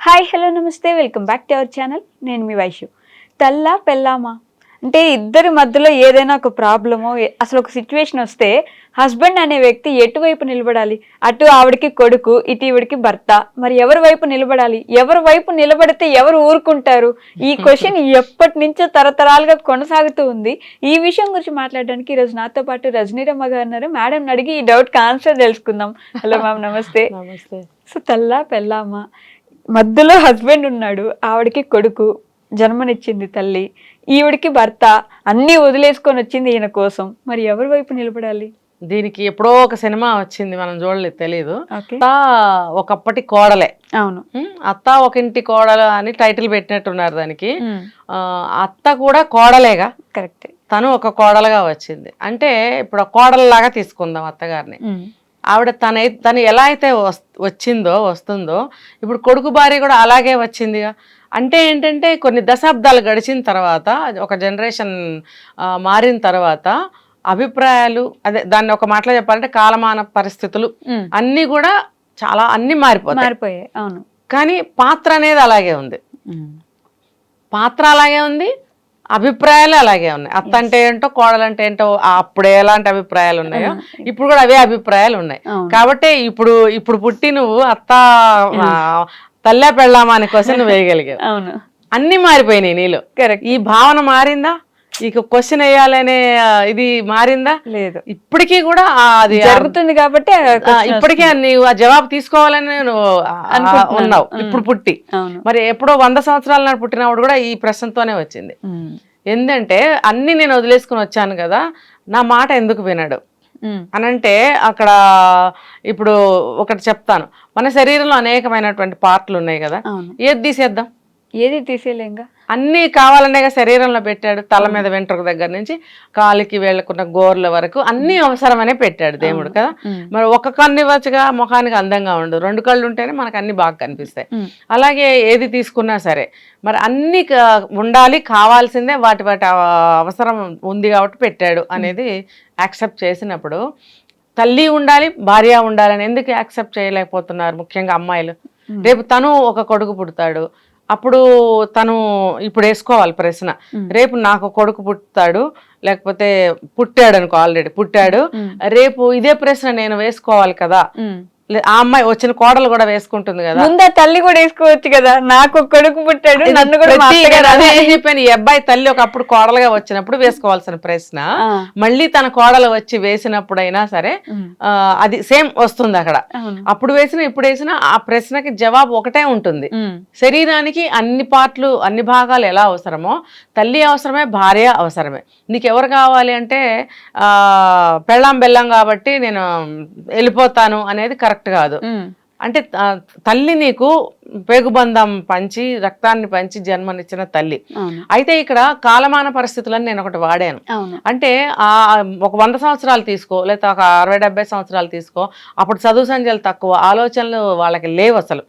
Hi hello నమస్తే. Welcome back to our channel నేను మీ వైషు తల్లా పెళ్ళామా? అంటే ఇద్దరి మధ్యలో ఏదైనా ఒక ప్రాబ్లమో అసలు ఒక సిచ్యువేషన్ వస్తే హస్బెండ్ అనే వ్యక్తి ఎటువైపు నిలబడాలి? అటు ఆవిడకి కొడుకు ఇటు ఈవిడికి భర్త. మరి ఎవరి వైపు నిలబడాలి? ఎవరి వైపు నిలబడితే ఎవరు ఊరుకుంటారు? ఈ క్వశ్చన్ ఎప్పటి నుంచో తరతరాలుగా కొనసాగుతూ ఉంది. ఈ విషయం గురించి మాట్లాడడానికి ఈరోజు నాతో పాటు రజనీరమ్మ గారు ఉన్నారు. మేడం అడిగి ఈ డౌట్ ఆన్సర్ తెలుసుకుందాం. హలో మ్యామ్ నమస్తే. నమస్తే. సో తల్లా పెళ్ళామా? మధ్యలో హస్బెండ్ ఉన్నాడు ఆవిడకి కొడుకు. జన్మనిచ్చింది తల్లి. ఈవిడికి భర్త. అన్నీ వదిలేసుకొని వచ్చింది ఈయన కోసం. మరి ఎవరి వైపు నిలబడాలి? దీనికి ఎప్పుడో ఒక సినిమా వచ్చింది మనం చూడలేదు తెలీదు. అత్త ఒకప్పటి కోడలే. అవును. అత్త ఒక ఇంటి కోడలు అని టైటిల్ పెట్టినట్టున్నారు దానికి. అత్త కూడా కోడలేగా? కరెక్టే. తను ఒక కోడలుగా వచ్చింది. అంటే ఇప్పుడు కోడలులాగా తీసుకుందాం అత్తగారిని. ఆవిడ తన తను ఎలా అయితే వచ్చిందో వస్తుందో ఇప్పుడు కొడుకు భార్య కూడా అలాగే వచ్చిందిగా అంటే ఏంటంటే కొన్ని దశాబ్దాలు గడిచిన తర్వాత ఒక జనరేషన్ మారిన తర్వాత అభిప్రాయాలు అదే దాన్ని ఒక మాటలో చెప్పాలంటే కాలమాన పరిస్థితులు. అన్నీ కూడా చాలా అన్నీ మారిపోతాయి. మారిపోయాయి. అవును. కానీ పాత్ర అనేది అలాగే ఉంది. పాత్ర అలాగే ఉంది అభిప్రాయాలు అలాగే ఉన్నాయి. అత్త అంటే ఏంటో కోడలు అంటే ఏంటో అప్పుడు ఎలాంటి అభిప్రాయాలు ఉన్నాయో ఇప్పుడు కూడా అవే అభిప్రాయాలు ఉన్నాయి. కాబట్టి ఇప్పుడు ఇప్పుడు పుట్టి నువ్వు అత్త తల్లే పెళ్ళామా అనే క్వశ్చన్ వేయగలిగావు. అవును. అన్నీ మారిపోయినాయి నీలో కరెక్ట్ ఈ భావన మారిందా? ఇక క్వశ్చన్ వేయాలనే ఇది మారిందా? లేదు. ఇప్పటికీ కూడా అది జరుగుతుంది కాబట్టి ఇప్పటికే నీవు ఆ జవాబు తీసుకోవాలని అనుకుంటున్నాను. ఉన్నావు. ఇప్పుడు పుట్టి. మరి ఎప్పుడో వంద సంవత్సరాల నాడు పుట్టినప్పుడు కూడా ఈ ప్రశ్నతోనే వచ్చింది. ఎందుకంటే అన్ని నేను వదిలేసుకుని వచ్చాను కదా నా మాట ఎందుకు వినడు? అనంటే అక్కడ ఇప్పుడు ఒకటి చెప్తాను. మన శరీరంలో అనేకమైనటువంటి పార్ట్లు ఉన్నాయి కదా. ఏది తీసేద్దాం? ఏది తీసేయలేంగా అన్నీ కావాలనేగా శరీరంలో పెట్టాడు తల మీద వెంట్రుక దగ్గర నుంచి కాలికి వెళ్ళకున్న గోర్ల వరకు అన్నీ అవసరమనే పెట్టాడు దేవుడు కదా. మరి ఒక కన్ను ఇవ్వచ్చుగా ముఖానికి అందంగా ఉండు రెండు కళ్ళు ఉంటేనే మనకు అన్ని బాగా కనిపిస్తాయి. అలాగే ఏది తీసుకున్నా సరే మరి అన్ని ఉండాలి కావాల్సిందే వాటి వాటి అవ- అవసరం ఉంది కాబట్టి పెట్టాడు అనేది యాక్సెప్ట్ చేసినప్పుడు తల్లి ఉండాలి భార్య ఉండాలని ఎందుకు యాక్సెప్ట్ చేయలేకపోతున్నారు ముఖ్యంగా అమ్మాయిలు. రేపు తను ఒక కొడుకు పుడతాడు అప్పుడు తను ఇప్పుడు వేసుకోవాలి ప్రశ్న. రేపు నాకు కొడుకు పుట్టాడు లేకపోతే పుట్టాడు అనుకో ఆల్రెడీ పుట్టాడు. రేపు ఇదే ప్రశ్న నేను వేసుకోవాలి కదా. ఆ అమ్మాయి వచ్చిన కోడలు కూడా వేసుకుంటుంది కదా. ముందు తల్లి కూడా వేసుకోవచ్చు కదా. నాకు కొడుకు పుట్టాడు నన్ను కూడా చెప్పాను ఈ అబ్బాయి తల్లి ఒకప్పుడు కోడలుగా వచ్చినప్పుడు వేసుకోవాల్సిన ప్రశ్న. మళ్ళీ తన కోడలు వచ్చి వేసినప్పుడైనా సరే అది సేమ్ వస్తుంది అక్కడ. అప్పుడు వేసిన ఇప్పుడు వేసిన ఆ ప్రశ్నకి జవాబు ఒకటే ఉంటుంది. శరీరానికి అన్ని పార్ట్లు అన్ని భాగాలు ఎలా అవసరమో తల్లి అవసరమే భార్య అవసరమే. నీకు ఎవరు కావాలి అంటే ఆ, పెళ్ళాం బెల్లం కాబట్టి నేను వెళ్ళిపోతాను అనేది కరెక్ట్ కాదు. ఉమ్, అంటే తల్లి నీకు పేగుబంధం పంచి రక్తాన్ని పంచి జన్మనిచ్చిన తల్లి. అయితే ఇక్కడ కాలమాన పరిస్థితులని నేను ఒకటి వాడాను. అంటే ఆ ఒక వంద సంవత్సరాలు తీసుకో లేదా ఒక అరవై డెబ్బై సంవత్సరాలు తీసుకో. అప్పుడు చదువు సంఖ్యలు తక్కువ ఆలోచనలు వాళ్ళకి లేవు అసలు.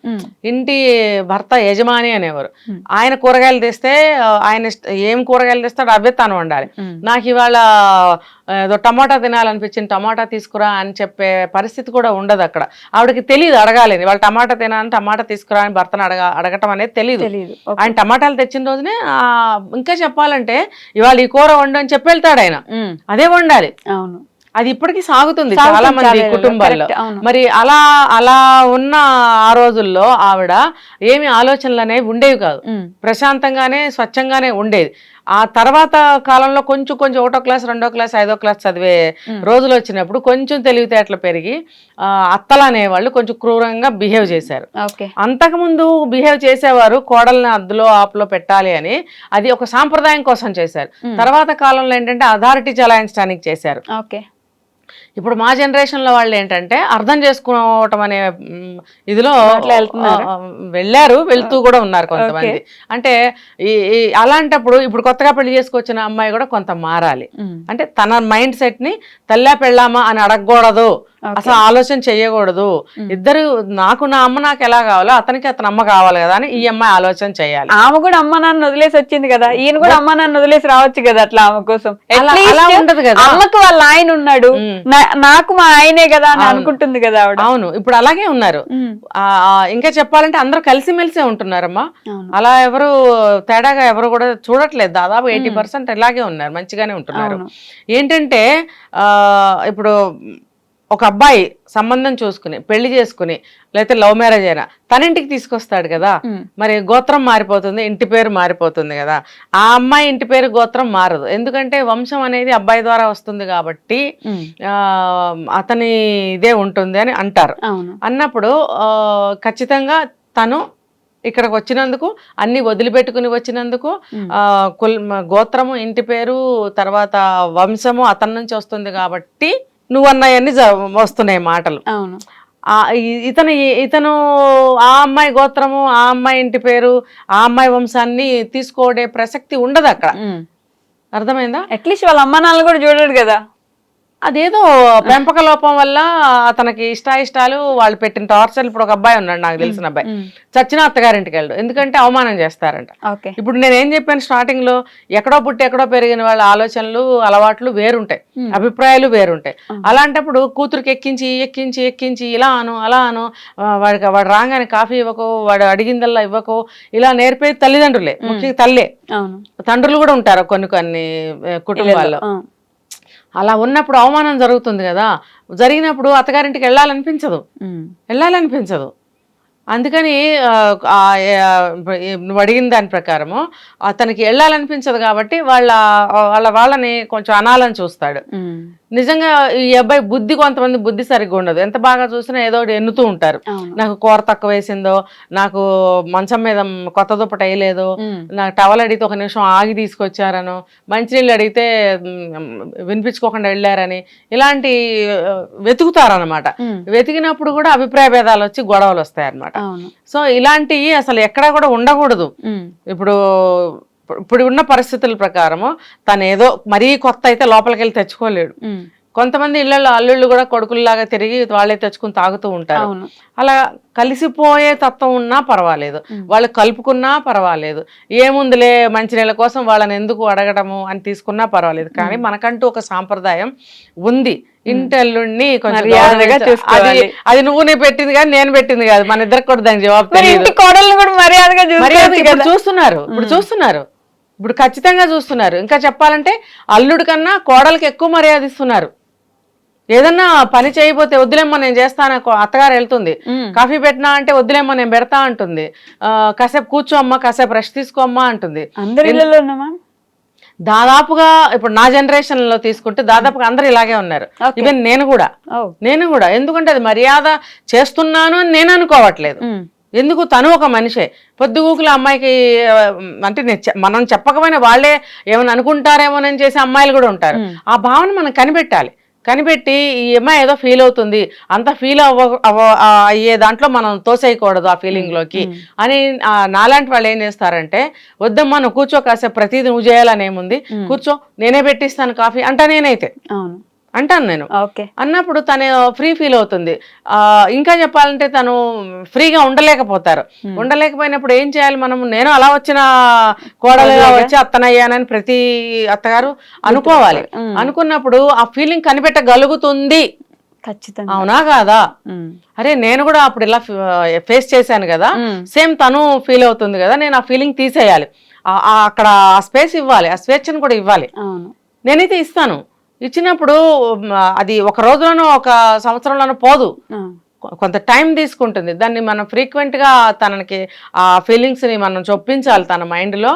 ఇంటి భర్త యజమాని అనేవారు. ఆయన కూరగాయలు తెస్తే ఆయన ఏం కూరగాయలు తెస్తాడో అవే తను వండాలి. నాకు ఇవాళ ఏదో టమాటా తినాలనిపించింది టమాటా తీసుకురా అని చెప్పే పరిస్థితి కూడా ఉండదు అక్కడ. ఆవిడకి తెలియదు అడగాలి వాళ్ళు టమాటా తినాలని టమాటా తీసుకురా అని భర్తను అడగ అడగటం అనేది తెలియదు. ఆయన టమాటాలు తెచ్చిన రోజునే ఆ, ఇంకా చెప్పాలంటే ఇవాళ ఈ కూర వండు అని చెప్పి వెళ్తాడు ఆయన. అదే వండాలి. అవును. అది ఇప్పటికీ సాగుతుంది చాలా మంది కుటుంబాల్లో. మరి అలా అలా ఉన్న ఆ రోజుల్లో ఆవిడ ఏమి ఆలోచనలు అనేవి ఉండేవి కాదు. ప్రశాంతంగానే స్వచ్ఛంగానే ఉండేది. ఆ తర్వాత కాలంలో కొంచెం కొంచెం ఒకటో క్లాస్ రెండో క్లాస్ ఐదో క్లాస్ చదివే. రోజులు వచ్చినప్పుడు కొంచెం తెలివితేటలు పెరిగి అత్తలు అనేవాళ్ళు కొంచెం క్రూరంగా బిహేవ్ చేశారు. ఓకే. అంతకుముందు బిహేవ్ చేసేవారు కోడల్ని అద్దులో ఆపులో పెట్టాలి అని అది ఒక సాంప్రదాయం కోసం చేశారు. తర్వాత కాలంలో ఏంటంటే అథారిటీ చలాయించడానికి చేశారు. ఓకే. ఇప్పుడు మా జనరేషన్లో వాళ్ళు ఏంటంటే అర్థం చేసుకోవటం అనే ఇదిలో వెళ్ళారు వెళ్తూ కూడా ఉన్నారు కొంతమంది. అంటే ఈ అలాంటప్పుడు ఇప్పుడు కొత్తగా పెళ్ళి చేసుకొచ్చిన అమ్మాయి కూడా కొంత మారాలి. అంటే తన మైండ్ సెట్ని తెల్లా పెళ్ళామా అని అడగకూడదు. అసలు ఆలోచన చెయ్యకూడదు Mm. ఇద్దరు నాకు నా అమ్మ నాకు ఎలా కావాలో అతనికి అతని అమ్మ కావాలి కదా అని ఈ అమ్మాయి ఆలోచన చేయాలి. ఆమె కూడా అమ్మ నాన్న వదిలేసి వచ్చింది కదా. ఈయన కూడా అమ్మ నాన్న వదిలేసి రావచ్చు కదా అట్లా ఆమె కోసం. అలా ఉండదు కదా. అమ్మకి వాళ్ళ ఆయన ఉన్నాడు. నాకు మా ఆయనే కదా అని. అనుకుంటుంది కదా ఆవిడ. అవును ఇప్పుడు అలాగే ఉన్నారు. ఇంకా చెప్పాలంటే అందరూ కలిసిమెలిసే ఉంటున్నారమ్మా. అలా ఎవరు తేడాగా ఎవరు కూడా చూడట్లేదు. దాదాపు ఎయిటీ పర్సెంట్ ఇలాగే ఉన్నారు మంచిగానే ఉంటున్నారు. ఏంటంటే ఆ, ఇప్పుడు ఒక అబ్బాయి సంబంధం చూసుకుని పెళ్ళి చేసుకుని లేకపోతే లవ్ మ్యారేజ్ అయినా తన ఇంటికి తీసుకొస్తాడు కదా మరి గోత్రం మారిపోతుంది ఇంటి పేరు మారిపోతుంది కదా. ఆ అమ్మాయి ఇంటి పేరు గోత్రం మారదు. ఎందుకంటే వంశం అనేది అబ్బాయి ద్వారా వస్తుంది కాబట్టి అతని ఇదే ఉంటుంది అని అంటారు. అన్నప్పుడు ఆ, ఖచ్చితంగా తను ఇక్కడికి వచ్చినందుకు అన్ని వదిలిపెట్టుకుని వచ్చినందుకు కుల్ గోత్రము ఇంటి పేరు తర్వాత వంశము అతని నుంచి వస్తుంది కాబట్టి నువ్వు అన్నవన్నీ వస్తున్నాయి మాటలు. అవును. ఇతను ఇతను ఆ అమ్మాయి గోత్రము ఆ అమ్మాయి ఇంటి పేరు ఆ అమ్మాయి వంశాన్ని తీసుకోడే ప్రసక్తి ఉండదు అక్కడ. అర్థమైందా? అట్లీస్ట్ వాళ్ళ అమ్మ నాన్న కూడా చూడడు కదా. అదేదో పెంపక లోపం వల్ల అతనికి ఇష్టాయిష్టాలు వాళ్ళు పెట్టిన టార్చర్ ఇప్పుడు ఒక అబ్బాయి ఉన్నాడు నాకు తెలిసిన అబ్బాయి. చచ్చిన అత్తగారింటికి వెళ్ళడు. ఎందుకంటే అవమానం చేస్తారంట. ఇప్పుడు నేను ఏం చెప్పాను స్టార్టింగ్లో ఎక్కడో పుట్టి ఎక్కడో పెరిగిన వాళ్ళ ఆలోచనలు అలవాట్లు వేరుంటాయి. అభిప్రాయాలు వేరుంటాయి. అలాంటప్పుడు కూతురికి ఎక్కించి ఎక్కించి ఎక్కించి ఇలా అను అలా అను వాడికి వాడు రాగానే కాఫీ ఇవ్వకు వాడు అడిగిందల్లా ఇవ్వకు ఇలా నేర్పేది తల్లిదండ్రులే. ముఖ్యంగా తల్లే. తండ్రులు కూడా ఉంటారు కొన్ని కొన్ని కుటుంబాల్లో. అలా ఉన్నప్పుడు అవమానం జరుగుతుంది కదా. జరిగినప్పుడు అత్తగారింటికి వెళ్ళాలనిపించదు. వెళ్ళాలనిపించదు. అందుకని నువ్వు అడిగిన దాని ప్రకారము అతనికి వెళ్ళాలనిపించదు కాబట్టి వాళ్ళ వాళ్ళ వాళ్ళని కొంచెం అనాలని చూస్తాడు. నిజంగా ఈ అబ్బాయి బుద్ధి కొంతమంది బుద్ధి సరిగ్గా ఉండదు. ఎంత బాగా చూసినా ఏదో ఒకటి ఎన్నుతూ ఉంటారు. నాకు కూర తక్కువ వేసిందో నాకు మంచం మీద కొత్త దుప్పట వేయలేదు నాకు టవల్ అడిగితే ఒక నిమిషం ఆగి తీసుకొచ్చారను మంచినీళ్ళు అడిగితే వినిపించుకోకుండా వెళ్ళారని ఇలాంటి వెతుకుతారనమాట. వెతికినప్పుడు కూడా అభిప్రాయ భేదాలు వచ్చి గొడవలు వస్తాయి అన్నమాట అవును సో ఇలాంటివి అసలు ఎక్కడా కూడా ఉండకూడదు. ఇప్పుడు ఇప్పుడు ఉన్న పరిస్థితుల ప్రకారము తను ఏదో మరీ కొత్త అయితే లోపలికి వెళ్ళి తెచ్చుకోలేడు కొంతమంది ఇళ్ళలో అల్లుళ్ళు కూడా కొడుకుల్లాగా తిరిగి వాళ్ళే తెచ్చుకుని తాగుతూ ఉంటారు. అలా కలిసిపోయే తత్వం ఉన్నా పర్వాలేదు. వాళ్ళు కలుపుకున్నా పర్వాలేదు. ఏముందిలే మంచినీళ్ళ కోసం వాళ్ళని ఎందుకు అడగడము అని తీసుకున్నా పర్వాలేదు. కానీ మనకంటూ ఒక సాంప్రదాయం ఉంది. ఇంటల్లుడిని కొంచెం మర్యాదగా చూసుకోవాలి. అది అది నువ్వు నీ పెట్టింది కానీ నేను పెట్టింది కాదు. మన ఇద్దరికి కూడా దానికి జవాబు ఇంటి కోడల్ని కూడా మర్యాదగా ఇప్పుడు కదా. చూస్తున్నారు. ఇప్పుడు చూస్తున్నారు. ఇప్పుడు ఖచ్చితంగా చూస్తున్నారు. ఇంకా చెప్పాలంటే అల్లుడి కన్నా కోడలికి ఎక్కువ మర్యాద ఇస్తున్నారు. ఏదన్నా పని చేయకపోతే వద్దులేమ్మా నేను చేస్తాను అత్తగారు వెళ్తుంది. కాఫీ పెట్టినా అంటే వద్దులేమ్మా నేను పెడతా అంటుంది. ఆ, కాసేపు కూర్చో అమ్మా కాసేపు రెస్ట్ తీసుకో అమ్మా అంటుంది. అందరి దాదాపుగా ఇప్పుడు నా జనరేషన్లో తీసుకుంటే దాదాపుగా అందరూ ఇలాగే ఉన్నారు. ఈవెన్ నేను కూడా. నేను కూడా. ఎందుకంటే అది మర్యాద చేస్తున్నాను అని నేను అనుకోవట్లేదు. ఎందుకు? తను ఒక మనిషే. పొద్దుగూకుల అమ్మాయికి అంటే మనం చెప్పకపోయినా వాళ్ళే ఏమైనా అనుకుంటారేమోనని చేసే అమ్మాయిలు కూడా ఉంటారు. ఆ భావన మనం కనిపెట్టాలి. కనిపెట్టి ఈ అమ్మాయి ఏదో ఫీల్ అవుతుంది. అంత ఫీల్ అవ్వ అయ్యే దాంట్లో మనం తోసేయకూడదు ఆ ఫీలింగ్లోకి. ఉమ్. అని నాలాంటి వాళ్ళు ఏం చేస్తారంటే వద్దమ్మా నువ్వు కూర్చో కాసేపు ప్రతిదీ నువ్వు చేయాలని ఏముంది ఉమ్. కూర్చో నేనే పెట్టిస్తాను కాఫీ అంటా నేనైతే. అవును. అంటాను నేను. ఓకే. అన్నప్పుడు తను ఫ్రీ ఫీల్ అవుతుంది. ఆ ఇంకా చెప్పాలంటే తను ఫ్రీగా ఉండలేకపోతారు. ఉండలేకపోయినప్పుడు ఏం చేయాలి మనం నేను అలా వచ్చిన కోడలుగా వచ్చి అత్తనయ్యానని ప్రతి అత్తగారు అనుకోవాలి. అనుకున్నప్పుడు ఆ ఫీలింగ్ కనిపెట్టగలుగుతుంది. ఖచ్చితంగా. అవునా కాదా? అరే నేను కూడా అప్పుడు ఇలా ఫేస్ చేశాను కదా. సేమ్ తను ఫీల్ అవుతుంది కదా నేను ఆ ఫీలింగ్ తీసేయాలి. అక్కడ ఆ స్పేస్ ఇవ్వాలి. ఆ స్వేచ్ఛను కూడా ఇవ్వాలి. నేనైతే ఇస్తాను. ఇచ్చినప్పుడు అది ఒక రోజులోనో ఒక సంవత్సరంలోనో పోదు. కొంత టైం తీసుకుంటుంది. దాన్ని మనం ఫ్రీక్వెంట్గా తనకి ఆ ఫీలింగ్స్ని మనం చొప్పించాలి తన మైండ్లో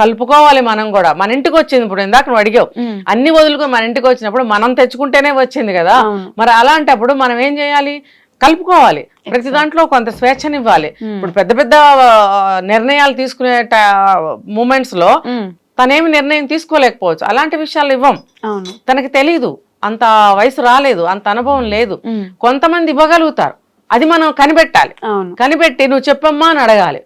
కలుపుకోవాలి మనం కూడా. మన ఇంటికి వచ్చింది ఇప్పుడు ఇందాక నువ్వు అడిగావు. అన్ని వదులుకొని మన ఇంటికి వచ్చినప్పుడు మనం తెచ్చుకుంటేనే వచ్చింది కదా. మరి అలాంటప్పుడు మనం ఏం చేయాలి? కలుపుకోవాలి. ప్రతి దాంట్లో కొంత స్వేచ్ఛనివ్వాలి. ఇప్పుడు పెద్ద పెద్ద నిర్ణయాలు తీసుకునే మూమెంట్స్లో తనేమి నిర్ణయం తీసుకోలేకపోవచ్చు. అలాంటి విషయాలు ఇవ్వం. తనకి తెలీదు. అంత వయసు రాలేదు. అంత అనుభవం లేదు. కొంతమంది ఇవ్వగలుగుతారు. అది మనం కనిపెట్టాలి. కనిపెట్టి నువ్వు చెప్పమ్మా అని అడగాలి.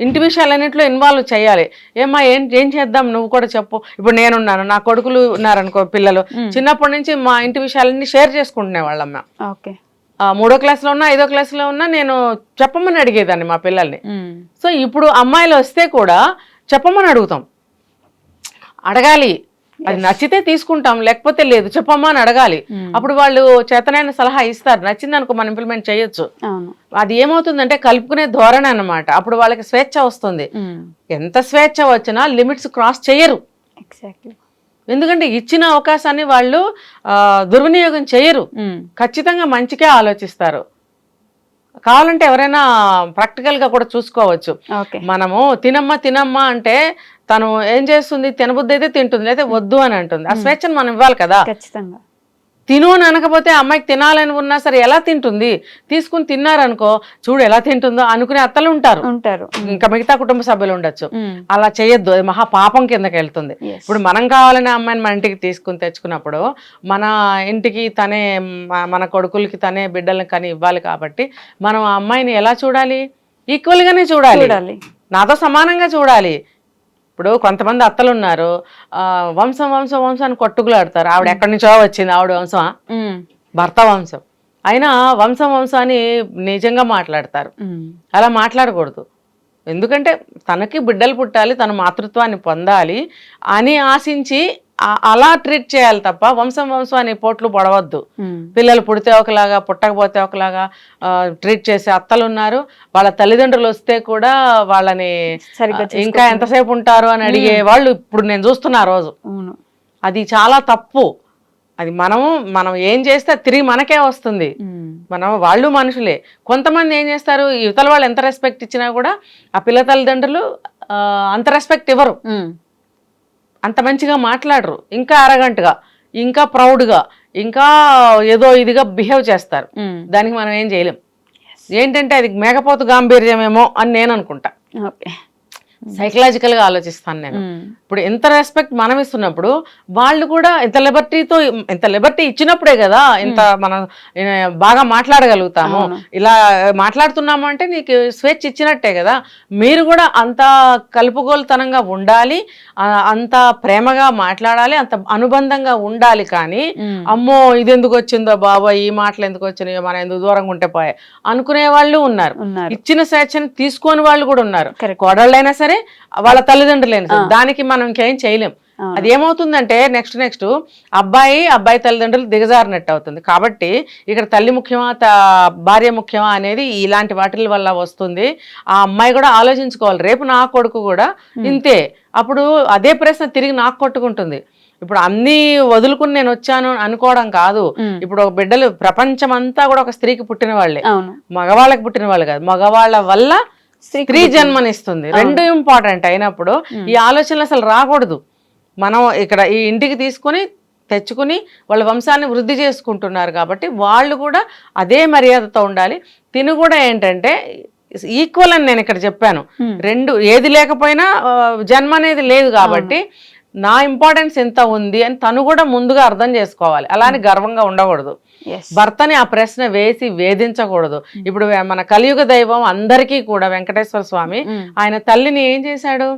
ఇంటి విషయాలన్నింటిలో ఇన్వాల్వ్ చేయాలి. ఏమ్మా ఏం ఏం చేద్దాం? నువ్వు కూడా చెప్పు. ఇప్పుడు నేనున్నాను. నా కొడుకులు ఉన్నారనుకో పిల్లలు. చిన్నప్పటి నుంచి మా ఇంటి విషయాలన్నీ షేర్ చేసుకుంటునే వాళ్ళమ్మ. ఓకే. ఆ, మూడో క్లాస్లో ఉన్నా ఐదో క్లాస్లో ఉన్నా నేను చెప్పమని అడిగేదాన్ని మా పిల్లల్ని. సో ఇప్పుడు అమ్మాయిలు వస్తే కూడా చెప్పమని అడుగుతాం. అడగాలి. అది. నచ్చితే తీసుకుంటాం లేకపోతే లేదు చెప్పమ్మా అని అడగాలి. ఉమ్. అప్పుడు వాళ్ళు చేతనైన సలహా ఇస్తారు నచ్చింది అనుకో మనం ఇంప్లిమెంట్ చేయొచ్చు. అది ఏమవుతుందంటే కలుపుకునే ధోరణి అన్నమాట. అప్పుడు వాళ్ళకి స్వేచ్ఛ వస్తుంది. ఉమ్. ఎంత స్వేచ్ఛ వచ్చినా లిమిట్స్ క్రాస్ చేయరు. ఎగ్జాక్ట్లీ ఎందుకంటే ఇచ్చిన అవకాశాన్ని వాళ్ళు దుర్వినియోగం చేయరు. ఉమ్. ఖచ్చితంగా మంచికే ఆలోచిస్తారు. కావాలంటే ఎవరైనా ప్రాక్టికల్గా కూడా చూసుకోవచ్చు. మనము తినమ్మా తినమ్మా అంటే తను ఏం చేస్తుంది? తినబుద్ధి అయితే తింటుంది అయితే వద్దు అని అంటుంది. ఆ స్వేచ్ఛను మనం ఇవ్వాలి కదా. ఖచ్చితంగా. తిను అని అనకపోతే అమ్మాయికి తినాలని ఉన్నా సరే ఎలా తింటుంది? తీసుకుని తిన్నారనుకో చూడు ఎలా తింటుందో అనుకునే అత్తలు ఉంటారు. ఉంటారు. ఇంకా మిగతా కుటుంబ సభ్యులు ఉండొచ్చు. అలా చేయొద్దు. అది మహా పాపం కిందకి వెళ్తుంది. ఇప్పుడు మనం కావాలనే అమ్మాయిని మన ఇంటికి తీసుకుని తెచ్చుకున్నప్పుడు మన ఇంటికి తనే మన కొడుకులకి తనే బిడ్డల్ని కానీ ఇవ్వాలి కాబట్టి మనం ఆ అమ్మాయిని ఎలా చూడాలి? ఈక్వల్ గానే చూడాలి. చూడాలి. నాతో సమానంగా చూడాలి. ఇప్పుడు కొంతమంది అత్తలు ఉన్నారు వంశం వంశం వంశం అని కొట్టుకులాడతారు. ఆవిడ ఎక్కడి నుంచో వచ్చింది ఆవిడ వంశం. భర్త వంశం. అయినా వంశం వంశం అని నిజంగా మాట్లాడతారు. అలా మాట్లాడకూడదు. ఎందుకంటే తనకి బిడ్డలు పుట్టాలి తన మాతృత్వాన్ని పొందాలి అని ఆశించి అలా ట్రీట్ చేయాలి తప్ప వంశం వంశం అని పోట్లు పడవద్దు. పిల్లలు పుడితే ఒకలాగా పుట్టకపోతే ఒకలాగా ట్రీట్ చేసే అత్తలు ఉన్నారు వాళ్ళ తల్లిదండ్రులు వస్తే కూడా వాళ్ళని ఇంకా ఎంతసేపు ఉంటారు అని అడిగే వాళ్ళు ఇప్పుడు నేను చూస్తున్నా రోజు. అది చాలా తప్పు. అది మనము మనం ఏం చేస్తే తిరిగి మనకే వస్తుంది. మనం వాళ్ళు మనుషులే. కొంతమంది ఏం చేస్తారు యువతల వాళ్ళు ఎంత రెస్పెక్ట్ ఇచ్చినా కూడా ఆ పిల్ల తల్లిదండ్రులు అంత రెస్పెక్ట్ ఇవ్వరు. అంత మంచిగా మాట్లాడరు. ఇంకా అరగంటగా ఇంకా ప్రౌడ్గా ఇంకా ఏదో ఇదిగా బిహేవ్ చేస్తారు. దానికి మనం ఏం చేయలేం. ఏంటంటే అది మేకపోతు గాంభీర్యమేమో అని నేను అనుకుంటా. ఓకే. సైకలాజికల్గా ఆలోచిస్తాను నేను ఉమ్. ఇప్పుడు ఎంత రెస్పెక్ట్ మనం ఇస్తున్నప్పుడు వాళ్ళు కూడా ఇంత లిబర్టీతో ఇంత లిబర్టీ ఇచ్చినప్పుడే కదా ఇంత మనం బాగా మాట్లాడగలుగుతాము. ఇలా మాట్లాడుతున్నాము అంటే నీకు స్వేచ్ఛ ఇచ్చినట్టే కదా మీరు కూడా అంత కలుపుగోలుతనంగా ఉండాలి అంత ప్రేమగా మాట్లాడాలి అంత అనుబంధంగా ఉండాలి కానీ. అమ్మో ఇది ఎందుకు వచ్చిందో బాబా ఈ మాటలు ఎందుకు వచ్చినాయో మనం ఎందుకు దూరంగా ఉంటే పోయే అనుకునే వాళ్ళు ఉన్నారు ఇచ్చిన స్వేచ్ఛను తీసుకోని వాళ్ళు కూడా ఉన్నారు. కోడళ్ళైనా సరే వాళ్ళ తల్లిదండ్రులైనా సరే దానికి మనం ఇంకేం చేయలేం. అది ఏమవుతుందంటే నెక్స్ట్ నెక్స్ట్ అబ్బాయి అబ్బాయి తల్లిదండ్రులు దిగజారినట్టు అవుతుంది. కాబట్టి ఇక్కడ తల్లి ముఖ్యమా భార్య ముఖ్యమా అనేది ఇలాంటి వాటి వల్ల వస్తుంది. ఆ అమ్మాయి కూడా ఆలోచించుకోవాలి. రేపు నా కొడుకు కూడా ఇంతే. అప్పుడు అదే ప్రశ్న తిరిగి నాకు కొట్టుకుంటుంది. ఇప్పుడు అన్ని వదులుకుని నేను వచ్చాను అనుకోవడం కాదు. ఇప్పుడు ఒక బిడ్డలు ప్రపంచం అంతా కూడా ఒక స్త్రీకి పుట్టిన వాళ్ళే మగవాళ్ళకి పుట్టిన వాళ్ళు కాదు. మగవాళ్ళ వల్ల స్త్రీ జన్మనిస్తుంది. రెండు ఇంపార్టెంట్ అయినప్పుడు ఈ ఆలోచనలు అసలు రాకూడదు. మనం ఇక్కడ ఈ ఇంటికి తీసుకుని తెచ్చుకుని వాళ్ళ వంశాన్ని వృద్ధి చేసుకుంటున్నారు కాబట్టి వాళ్ళు కూడా అదే మర్యాదతో ఉండాలి. తిను కూడా ఏంటంటే ఈక్వల్ అని నేను ఇక్కడ చెప్పాను. రెండు ఏది లేకపోయినా జన్మ అనేది లేదు కాబట్టి నా ఇంపార్టెన్స్ ఎంత ఉంది అని తను కూడా ముందుగా అర్థం చేసుకోవాలి. అలానే గర్వంగా ఉండకూడదు. భర్తని ఆ ప్రశ్న వేసి వేధించకూడదు. ఇప్పుడు వే- మన కలియుగ దైవం అందరికీ కూడా వెంకటేశ్వర స్వామి ఆయన తల్లిని ఏం చేశాడు?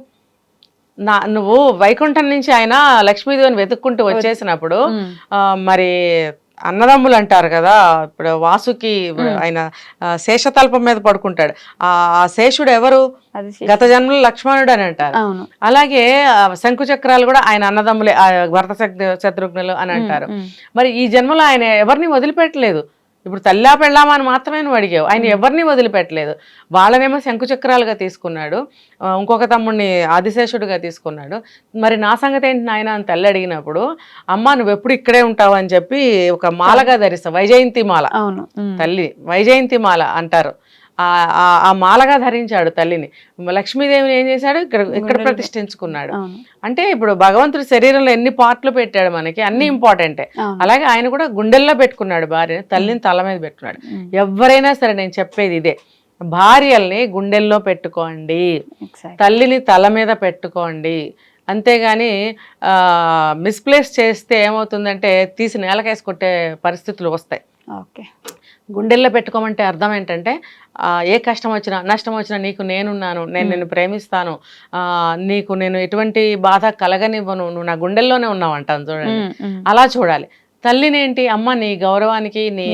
నా నువ్వు వైకుంఠం నుంచి ఆయన లక్ష్మీదేవిని వెతుక్కుంటూ వచ్చేసినప్పుడు ఆ, మరి అన్నదమ్ములు అంటారు కదా ఇప్పుడు వాసుకి ఆయన శేషతల్పం మీద పడుకుంటాడు. ఆ ఆ శేషుడు ఎవరు? గత జన్మలో లక్ష్మణుడు అని అంటారు. అలాగే ఆ, శంకు చక్రాలు కూడా ఆయన అన్నదమ్ములే భరత శత్రు- శత్రుఘ్నులు అని అంటారు. మరి ఈ జన్మలో ఆయన ఎవరిని వదిలిపెట్టలేదు? ఇప్పుడు తల్లా పెళ్ళామా అని మాత్రమే నువ్వు అడిగావు. ఆయన ఎవరిని వదిలిపెట్టలేదు. వాళ్ళనేమో శంకుచక్రాలుగా తీసుకున్నాడు. ఇంకొక తమ్ముడిని ఆదిశేషుడిగా తీసుకున్నాడు. మరి నా సంగతి ఏంటి నాయన అని తల్లి అడిగినప్పుడు అమ్మ నువ్వు ఎప్పుడు ఇక్కడే ఉంటావు అని చెప్పి ఒక మాలగా ధరిస్తావు. వైజయంతి మాల. అవును. తల్లి వైజయంతి మాల అంటారు. ఆ మాలగా ధరించాడు తల్లిని. లక్ష్మీదేవిని ఏం చేశాడు? ఇక్కడ ఇక్కడ ప్రతిష్ఠించుకున్నాడు. అంటే ఇప్పుడు భగవంతుడి శరీరంలో ఎన్ని పార్ట్లు పెట్టాడు మనకి? అన్ని ఇంపార్టెంటే. అలాగే ఆయన కూడా గుండెల్లో పెట్టుకున్నాడు భార్యని తల్లిని తల మీద పెట్టుకున్నాడు. ఎవరైనా సరే నేను చెప్పేది ఇదే. భార్యల్ని గుండెల్లో పెట్టుకోండి. తల్లిని తల మీద పెట్టుకోండి. అంతేగాని మిస్ప్లేస్ చేస్తే ఏమవుతుందంటే తీసి నేలకేసి కొట్టే పరిస్థితులు వస్తాయి. ఓకే. గుండెల్లో పెట్టుకోమంటే అర్థం ఏంటంటే ఏ కష్టం వచ్చినా నష్టం వచ్చినా నీకు నేనున్నాను నేను నిన్ను ప్రేమిస్తాను ఆ, నీకు నేను ఎటువంటి బాధ కలగనివ్వను నువ్వు నా గుండెల్లోనే ఉన్నావు అంటాను చూడండి. అలా చూడాలి. తల్లినేంటి అమ్మ నీ గౌరవానికి నీ.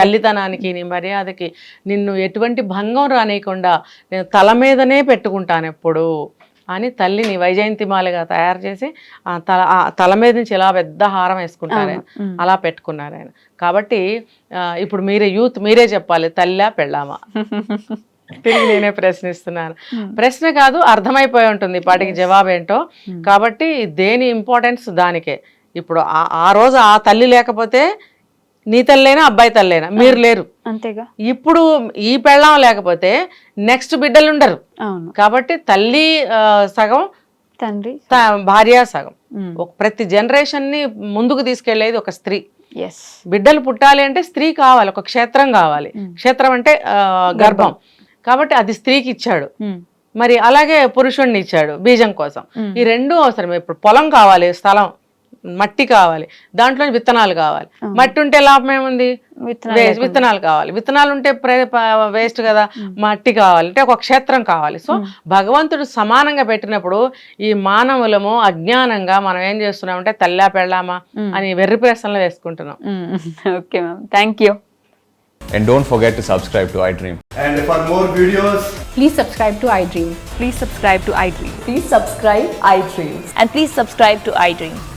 తల్లితనానికి నీ మర్యాదకి నిన్ను ఎటువంటి భంగం రానియకుండా నేను తల మీదనే పెట్టుకుంటాను ఎప్పుడు. అని తల్లిని వైజయంతిమాలగా తయారు చేసి ఆ తల ఆ తల మీద నుంచి ఇలా పెద్ద హారం వేసుకుంటారు. ఆయన. అలా పెట్టుకున్నారు ఆయన. కాబట్టి ఇప్పుడు మీరే యూత్ మీరే చెప్పాలి తల్లా పెళ్ళామా? తిరిగి నేనే ప్రశ్నిస్తున్నాను. ప్రశ్న కాదు అర్థమైపోయి ఉంటుంది పాటికి జవాబు ఏంటో. కాబట్టి దేని ఇంపార్టెన్స్ దానికే. ఇప్పుడు ఆ రోజు ఆ తల్లి లేకపోతే నీ తల్లైనా అబ్బాయి తల్లైనా. మీరు లేరు. అంతేగా. ఇప్పుడు ఈ పెళ్ళాం లేకపోతే నెక్స్ట్ బిడ్డలు ఉండరు. అవును. కాబట్టి తల్లి సగం తండ్రి భార్య సగం. ఒక ప్రతి జనరేషన్ని ముందుకు తీసుకెళ్ళేది ఒక స్త్రీ. బిడ్డలు పుట్టాలి అంటే స్త్రీ కావాలి ఒక క్షేత్రం కావాలి. క్షేత్రం అంటే గర్భం. కాబట్టి అది స్త్రీకి ఇచ్చాడు. మరి అలాగే పురుషుణ్ణి ఇచ్చాడు బీజం కోసం. ఈ రెండు అవసరం ఇప్పుడు పొలం కావాలి స్థలం. మట్టి కావాలి. దాంట్లో విత్తనాలు కావాలి. మట్టి ఉంటే లాభం ఏముంది? విత్తనాలు కావాలి. విత్తనాలు ఉంటే వేస్ట్ కదా. మట్టి కావాలి. అంటే ఒక క్షేత్రం కావాలి. సో భగవంతుడు సమానంగా పెట్టినప్పుడు ఈ మానవులము అజ్ఞానంగా మనం ఏం చేస్తున్నామంటే తల్లా పెళ్ళామా అని వెర్రి ప్రశ్నలు వేసుకుంటున్నాం. Okay ma'am. Thank you. And don't forget to subscribe to iDream. And for more videos, Please subscribe to iDream. Please subscribe to iDream Please subscribe iDream. and please subscribe to iDream.